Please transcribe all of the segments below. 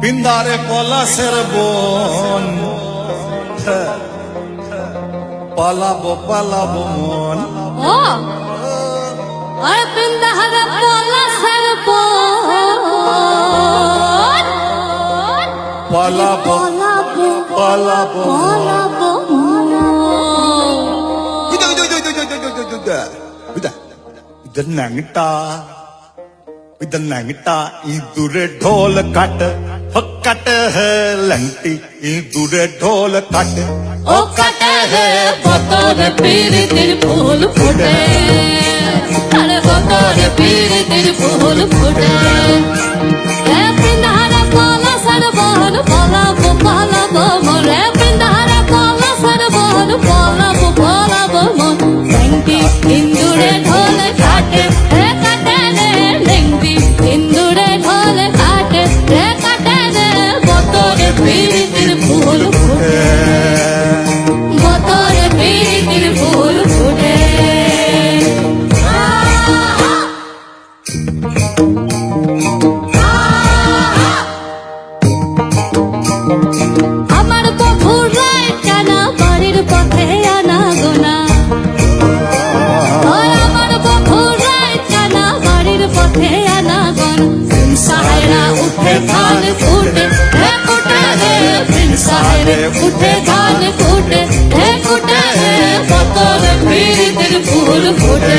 পিন্দারে পলাশের বন। পালাবো পালাবো মন। ও আর পিন্দারে পলাশের বন। পালাবো পালাবো পালাবো இதன் நங்கிட்டா இதன் நங்கிட்டா இதுரே ढोल கட்ட ਕੱਟ ਲੰਟੀ ਇਹ ਦੁਰੇ ਢੋਲ ਕੱਟ ਉਹ ਕੱਟ ਬਤੋਰ ਪੀਰ ਤੇਰੇ ਫੁੱਲ ਫੁੱਟੇ ਅਰੇ ਬਤੋਰ ਪੀਰ ਤੇਰੇ ਫੁੱਲ ਫੁੱਟੇ धान फूटे है फूट है बिन सहारे फूटे धान फूटे है फूटे है। पतोर पीर दिल फूल फूटे।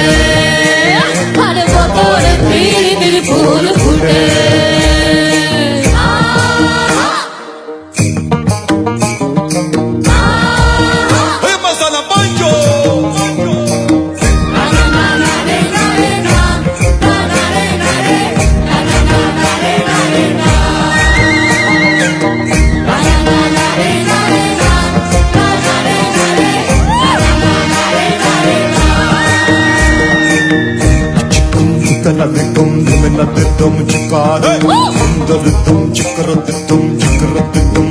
തനത് തും തുമിനത് തും ചിക്കാറ് സുന്ദര തും ചിക്കറത്ത് തും ചിക്കറത്ത് തും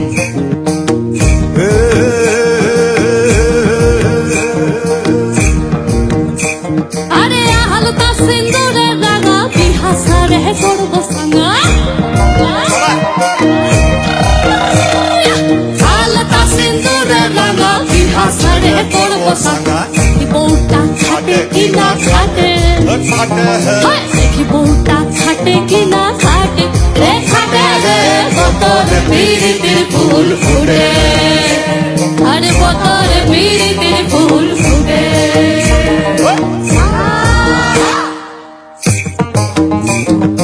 আরে হালকা সিন্দুরের রাগা বিহাসা রে করব সাঙ্গা হালকা সিন্দুরের রাগা বিহাসা রে করব সাঙ্গা বউটা খাটে কিনা খাটে খাটে দেখি বউটা খাটে কি না খাটে রে খাটে রে বতরে পিরিতির ফুল ফুটে। আরে বতরে পিরিতির ফুল ফুটে। Masala banjo!